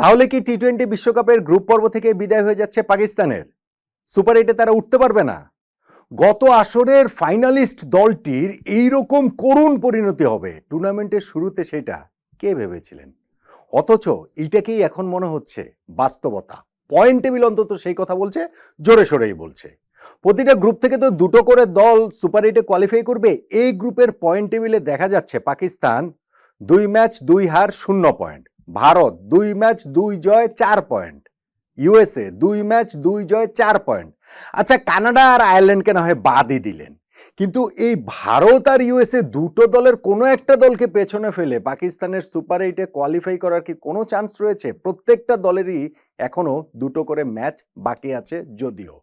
তাহলে কি T twenty বিশ্বকাপের গ্রুপ পর্ব থেকে বিদায় হয়ে যাচ্ছে পাকিস্তানের? সুপার এইটে তারা উঠতে পারবে না। গত আসরের ফাইনালিস্ট দলটির এইরকম করুণ পরিণতি হবে। টুর্নামেন্টের শুরুতে সেটা কে ভেবেছিলেন? অথচ এইটাকেই এখন মনে হচ্ছে বাস্তবতা। পয়েন্ট টেবিল অন্তত সেই কথা বলছে, জোরে সোরেই বলছে। প্রতিটা গ্রুপ থেকে তো দুটো করে দল সুপার এইটে কোয়ালিফাই করবে। এই গ্রুপের পয়েন্ট টেবিলে দেখা যাচ্ছে পাকিস্তান দুই ম্যাচ দুই হার, শূন্য পয়েন্ট ভারত দুই ম্যাচ, দুই জয়, চার পয়েন্ট। ইউএসএ দুই ম্যাচ, দুই জয়, চার পয়েন্ট। আচ্ছা কানাডা আর আয়ারল্যান্ডকে না হয় বাদই দিলেন। কিন্তু এই ভারত আর ইউএসএ দুটো দলের কোনো একটা দলকে পেছনে ফেলে পাকিস্তানের সুপার এইটে কোয়ালিফাই করার কি কোনো চান্স রয়েছে? প্রত্যেকটা দলেরই এখনও দুটো করে ম্যাচ বাকি আছে যদিও।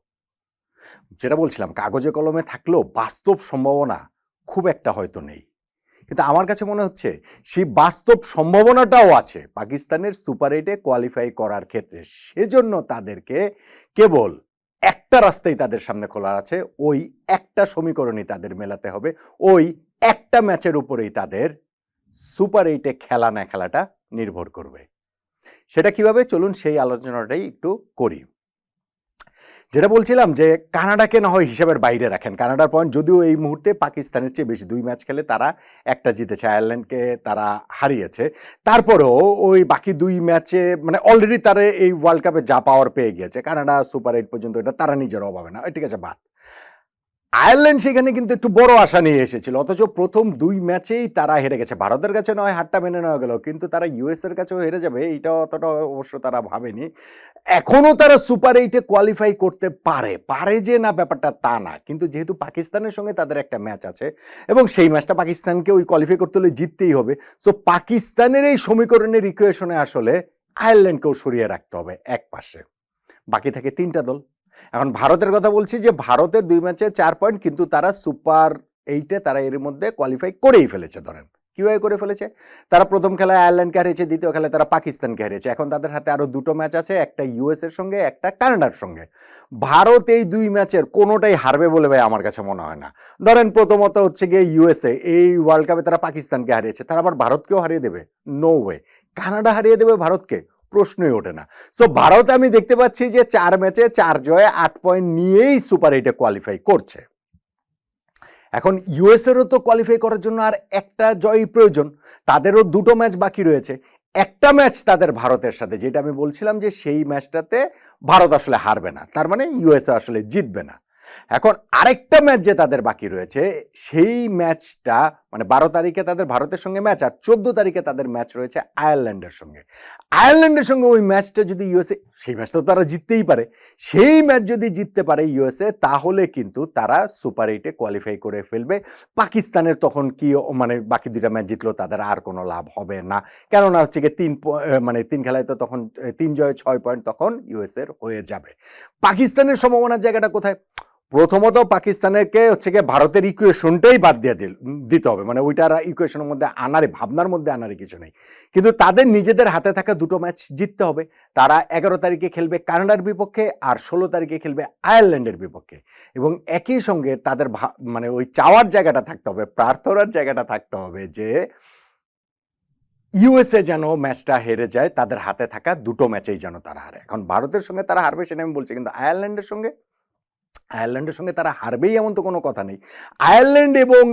যেটা বলছিলাম, কাগজে কলমে থাকলেও বাস্তব সম্ভাবনা খুব একটা হয়তো নেই। কিন্তু আমার কাছে মনে হচ্ছে, সেই বাস্তব সম্ভাবনাটাও আছে পাকিস্তানের সুপার এইটে কোয়ালিফাই করার ক্ষেত্রে। সেজন্য তাদেরকে কেবল একটা রাস্তাই তাদের সামনে খোলা আছে, ওই একটা সমীকরণই তাদের মেলাতে হবে, ওই একটা ম্যাচের উপরেই তাদের সুপার এইটে খেলা না খেলাটা নির্ভর করবে। সেটা কীভাবে? চলুন সেই আলোচনাটাই একটু করি। যেটা বলছিলাম যে কানাডাকে না হয় হিসাবের বাইরে রাখেন। কানাডার পয়েন্ট যদিও এই মুহূর্তে পাকিস্তানের চেয়ে বেশি দুই ম্যাচ খেলে তারা একটা জিতেছে, আয়ারল্যান্ডকে তারা হারিয়েছে। তারপরেও ওই বাকি দুই ম্যাচে মানে অলরেডি তারা এই ওয়ার্ল্ড কাপে যা পাওয়ার পেয়ে গিয়েছে। কানাডা সুপার এইট পর্যন্ত এটা তারা নিজের অভাবে না। ঠিক আছে, বাদ। আয়ারল্যান্ড সেখানে কিন্তু একটু বড় আশা নিয়ে এসেছিল। অথচ প্রথম দুই ম্যাচেই তারা হেরে গেছে। ভারতের কাছে নয়, হারটা মেনে নেওয়া গেল। কিন্তু তারা ইউএস এর কাছেও হেরে যাবে, এইটা অতটা অবশ্য তারা ভাবেনি। এখনও তারা সুপার এইটে কোয়ালিফাই করতে পারে। পারে যে না, ব্যাপারটা তা না। কিন্তু যেহেতু পাকিস্তানের সঙ্গে তাদের একটা ম্যাচ আছে, এবং সেই ম্যাচটা পাকিস্তানকে ওই কোয়ালিফাই করতে হলে জিততেই হবে সো পাকিস্তানের এই সমীকরণের ইকুয়েশনে আসলে আয়ারল্যান্ডকেও সরিয়ে রাখতে হবে এক পাশে বাকি থাকে তিনটা দল। এখন ভারতের কথা বলছি যে ভারতের দুই ম্যাচে চার পয়েন্ট, কিন্তু তারা সুপার এইটে তারা এর মধ্যে কোয়ালিফাই করেই ফেলেছে, ধরেন। কীভাবে করে ফেলেছে? তারা প্রথম খেলায় আয়ারল্যান্ডকে হারিয়েছে, দ্বিতীয় খেলায় তারা পাকিস্তানকে হারিয়েছে। এখন তাদের হাতে আরও দুটো ম্যাচ আছে, একটা ইউএসের সঙ্গে, একটা কানাডার সঙ্গে। ভারত এই দুই ম্যাচের কোনোটাই হারবে বলে ভাই আমার কাছে মনে হয় না। ধরেন প্রথমত হচ্ছে গিয়ে ইউএসএ এই ওয়ার্ল্ড কাপে তারা পাকিস্তানকে হারিয়েছে, তারা আবার ভারতকেও হারিয়ে দেবে? নো ওয়ে কানাডা হারিয়ে দেবে ভারতকে? প্রশ্নই ওঠে না। সো ভারত আমি দেখতে পাচ্ছি যে চার ম্যাচে চার জয়ে আট পয়েন্ট নিয়েই সুপার এইটে কোয়ালিফাই করছে। এখন ইউএসএরও তো কোয়ালিফাই করার জন্য আর একটা জয়ই প্রয়োজন। তাদেরও দুটো ম্যাচ বাকি রয়েছে। একটা ম্যাচ তাদের ভারতের সাথে, যেটা আমি বলছিলাম যে সেই ম্যাচটাতে ভারত আসলে হারবে না। তার মানে ইউএসএ আসলে জিতবে না। এখন আরেকটা ম্যাচ যে তাদের বাকি রয়েছে, সেই ম্যাচটা মানে বারো তারিখে তাদের ভারতের সঙ্গে ম্যাচ আর চোদ্দ তারিখে তাদের ম্যাচ রয়েছে আয়ারল্যান্ডের সঙ্গে। আয়ারল্যান্ডের সঙ্গে ওই ম্যাচটা যদি ইউএসএ সেই ম্যাচটা তো তারা জিততেই পারে। সেই ম্যাচ যদি জিততে পারে ইউএসএ তাহলে কিন্তু তারা সুপার এইটে কোয়ালিফাই করে ফেলবে। পাকিস্তানের তখন কি মানে বাকি দুইটা ম্যাচ জিতলো তাদের আর কোনো লাভ হবে না। কেননা হচ্ছে গিয়ে তিন মানে তিন খেলায় তো তখন তিন জয় ছয় পয়েন্ট তখন ইউএসএর হয়ে যাবে। পাকিস্তানের সম্ভাবনার জায়গাটা কোথায়? প্রথমত পাকিস্তানেরকে হচ্ছে গিয়ে ভারতের ইকুয়েশনটাই বাদ দিয়ে দিল, দিতে হবে। মানে ওইটার ইকুয়েশনের মধ্যে আনারে, ভাবনার মধ্যে আনারে কিছু নেই। কিন্তু তাদের নিজেদের হাতে থাকা দুটো ম্যাচ জিততে হবে। তারা এগারো তারিখে খেলবে কানাডার বিপক্ষে আর ষোলো তারিখে খেলবে আয়ারল্যান্ডের বিপক্ষে। এবং একই সঙ্গে তাদের মানে ওই চাওয়ার জায়গাটা থাকতে হবে, প্রার্থনার জায়গাটা থাকতে হবে যে ইউএসএ যেন ম্যাচটা হেরে যায়, তাদের হাতে থাকা দুটো ম্যাচেই যেন তারা হারে। এখন ভারতের সঙ্গে তারা হারবে সেটা আমি বলছি, কিন্তু আয়ারল্যান্ডের সঙ্গে আয়ারল্যান্ডের সঙ্গে তারা হারবেই এমন তো কোনো কথা নেই। আয়ারল্যান্ড এবং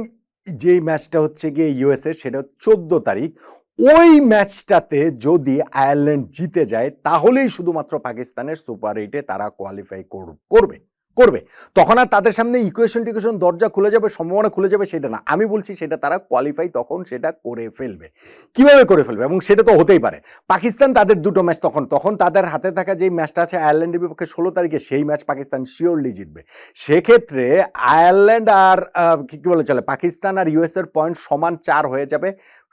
যে ম্যাচটা হচ্ছে গিয়ে ইউএসএ, সেটা চোদ্দ তারিখ। ওই ম্যাচটাতে যদি আয়ারল্যান্ড জিতে যায়, তাহলেই শুধুমাত্র পাকিস্তানের সুপার এইটে তারা কোয়ালিফাই করবে। করবে। তখন আর তাদের সামনে ইকুয়েশন টিকুয়েশন দরজা খুলে যাবে, সম্ভাবনা খুলে যাবে সেটা না। আমি বলছি সেটা তারা কোয়ালিফাই তখন সেটা করে ফেলবে। কীভাবে করে ফেলবে? এবং সেটা তো হতেই পারে। পাকিস্তান তাদের দুটো ম্যাচ তখন তখন তাদের হাতে থাকা যে ম্যাচটা আছে আয়ারল্যান্ডের বিপক্ষে ষোলো তারিখে, সেই ম্যাচ পাকিস্তান শিওরলি জিতবে। সেক্ষেত্রে আয়ারল্যান্ড আর কী বলে চলে? পাকিস্তান আর ইউএস এর পয়েন্ট সমান চার হয়ে যাবে।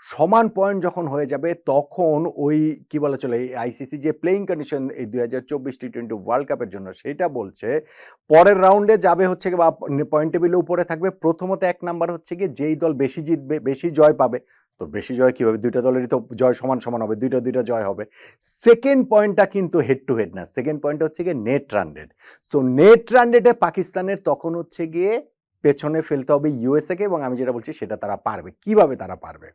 সমান পয়েন্ট যখন হয়ে যাবে, তখন ওই, কি বলে চলে আইসিসি যে প্লেইং কন্ডিশন এই দুই হাজার চব্বিশ টি টোয়েন্টি ওয়ার্ল্ড কাপের জন্য সেটা বলছে, পরের রাউন্ডে যাবে হচ্ছে বা পয়েন্ট টেবিলে উপরে থাকবে, প্রথমত এক নাম্বার হচ্ছে গিয়ে যেই দল বেশি জিতবে, বেশি জয় পাবে। তো বেশি জয় কি হবে দুইটা দলেরই তো জয় সমান সমান হবে, দুইটা দুইটা জয় হবে। সেকেন্ড পয়েন্টটা কিন্তু হেড টু হেড না সেকেন্ড পয়েন্ট হচ্ছে গিয়ে net run so net run পাকিস্তানের তখন হচ্ছে গিয়ে পেছনে ফেলতে হবে ইউএসএকে এবং আমি যেটা বলছি সেটা তারা পারবে। কীভাবে তারা পারবে?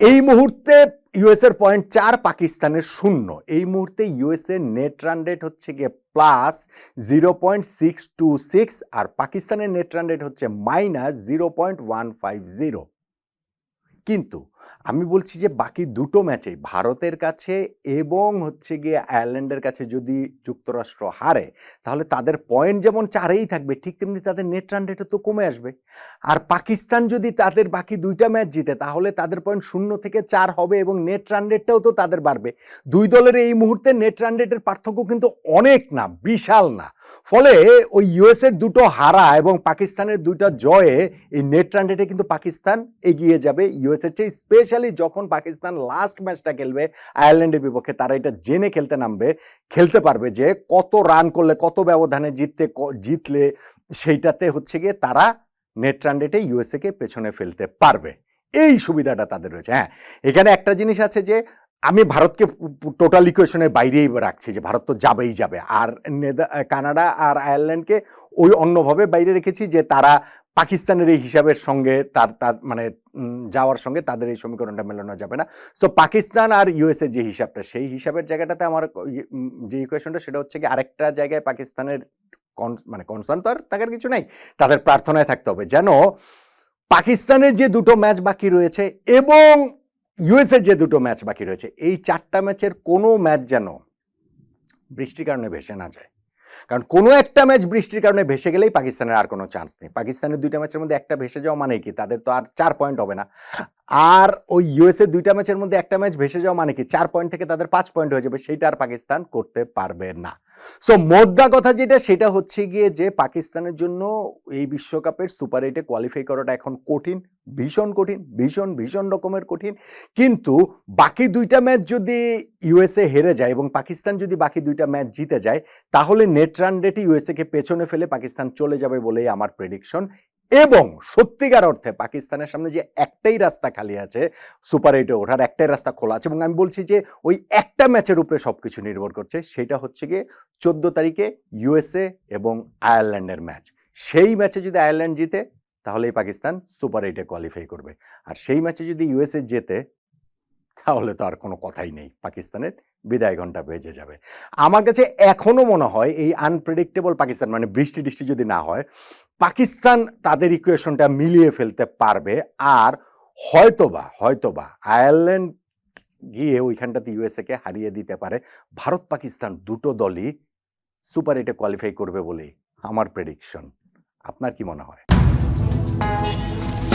এই মুহূর্তে ইউএস এর পয়েন্ট চার পাকিস্তানের শূন্য। এই মুহূর্তে ইউএস এর নেট রান রেট হচ্ছে গিয়ে plus zero point six two six আর পাকিস্তানের নেট রান রেট হচ্ছে minus zero point one five zero কিন্তু আমি বলছি যে, বাকি দুটো ম্যাচে ভারতের কাছে এবং হচ্ছে গিয়ে আয়ারল্যান্ডের কাছে যদি যুক্তরাষ্ট্র হারে, তাহলে তাদের পয়েন্ট যেমন চারেই থাকবে, ঠিক তেমনি তাদের নেট রান রেটও তো কমে আসবে। আর পাকিস্তান যদি তাদের বাকি দুইটা ম্যাচ জিতে, তাহলে তাদের পয়েন্ট শূন্য থেকে চার হবে এবং নেট রান রেটটাও তো তাদের বাড়বে। দুই দলের এই মুহূর্তে নেট রান রেটের পার্থক্য কিন্তু অনেক না, বিশাল না। ফলে ওই ইউএসের দুটো হারা এবং পাকিস্তানের দুইটা জয়ে এই নেট রান রেটে কিন্তু পাকিস্তান এগিয়ে যাবে ইউএসের চেয়ে স্পেশালি যখন পাকিস্তান লাস্ট ম্যাচটা খেলবে আয়ারল্যান্ডের বিপক্ষে তারা এটা জেনে খেলতে নামবে, খেলতে পারবে যে কত রান করলে, কত ব্যবধানে জিততে জিতলে, সেইটাতে হচ্ছে গিয়ে তারা নেট রান রেটে ইউএসএ কে পেছনে ফেলতে পারবে। এই সুবিধাটা তাদের রয়েছে। হ্যাঁ এখানে একটা জিনিস আছে যে আমি ভারতকে টোটাল ইকুয়েশনের বাইরেই রাখছি যে ভারত তো যাবেই যাবে। আর কানাডা আর আয়ারল্যান্ডকে ওই অন্যভাবে বাইরে রেখেছি যে তারা পাকিস্তানের এই হিসাবের সঙ্গে তার তার মানে যাওয়ার সঙ্গে তাদের এই সমীকরণটা মেলানো যাবে না। সো পাকিস্তান আর ইউএসএর যে হিসাবটা সেই হিসাবের জায়গাটাতে আমার ইয়ে, যে ইকুয়েশনটা সেটা হচ্ছে কি আরেকটা জায়গায় পাকিস্তানের মানে কনসার্ন তো আর থাকার কিছু নাই তাদের প্রার্থনায় থাকতে হবে। যেন পাকিস্তানের যে দুটো ম্যাচ বাকি রয়েছে এবং ইউএসের যে দুটো ম্যাচ বাকি রয়েছে এই চারটা ম্যাচের কোনো ম্যাচ যেন বৃষ্টির কারণে ভেসে না যায়। কারণ কোনো একটা ম্যাচ বৃষ্টির কারণে ভেসে গেলেই পাকিস্তানের আর কোনো চান্স নেই। পাকিস্তানের দুইটা ম্যাচের মধ্যে একটা ভেসে যাওয়া মানে কি? তাদের তো আর চার পয়েন্ট হবে না। আর ওই ইউএসএ দুইটা ম্যাচের মধ্যে একটা ম্যাচ ভেসে যাওয়া মানে কি? চার পয়েন্ট থেকে তাদের পাঁচ পয়েন্ট হয়ে যাবে, সেইটা আর পাকিস্তান করতে পারবে না। সো মোদ্দা কথা যেটা, সেটা হচ্ছে গিয়ে যে পাকিস্তানের জন্য এই বিশ্বকাপের সুপার এইটে কোয়ালিফাই করাটা এখন কঠিন। ভীষণ কঠিন, ভীষণ ভীষণ রকমের কঠিন। কিন্তু বাকি দুইটা ম্যাচ যদি ইউএসএ হেরে যায় এবং পাকিস্তান যদি বাকি দুইটা ম্যাচ জিতে যায়, তাহলে নেট রান রেটে ইউএসএ কে পেছনে ফেলে পাকিস্তান চলে যাবে বলেই আমার প্রেডিকশন এবং সত্যিকার অর্থে পাকিস্তানের সামনে যে একটাই রাস্তা খালি আছে সুপার এইটে ওঠার একটাই রাস্তা খোলা আছে এবং আমি বলছি যে ওই একটা ম্যাচের উপরে সবকিছু নির্ভর করছে, সেটা হচ্ছে গিয়ে চোদ্দ তারিখে ইউএসএ এবং আয়ারল্যান্ডের ম্যাচ। সেই ম্যাচে যদি আয়ারল্যান্ড জিতে তাহলেই পাকিস্তান সুপার এইটে কোয়ালিফাই করবে। আর সেই ম্যাচে যদি ইউএসএ জেতে, তাহলে তো আর কোনো কথাই নেই। পাকিস্তানের বিদায় ঘণ্টা বেজে যাবে। আমার কাছে এখনও মনে হয় এই আনপ্রেডিক্টেবল পাকিস্তান মানে বৃষ্টি টিষ্টি যদি না হয়, পাকিস্তান তাদের ইকুয়েশনটা মিলিয়ে ফেলতে পারবে। আর হয়তোবা হয়তোবা আয়ারল্যান্ড গিয়ে ওইখানটাতে ইউএসএ কে হারিয়ে দিতে পারে। ভারত পাকিস্তান দুটো দলই সুপার এইটে কোয়ালিফাই করবে বলেই আমার প্রেডিকশন আপনার কি মনে হয়? うん。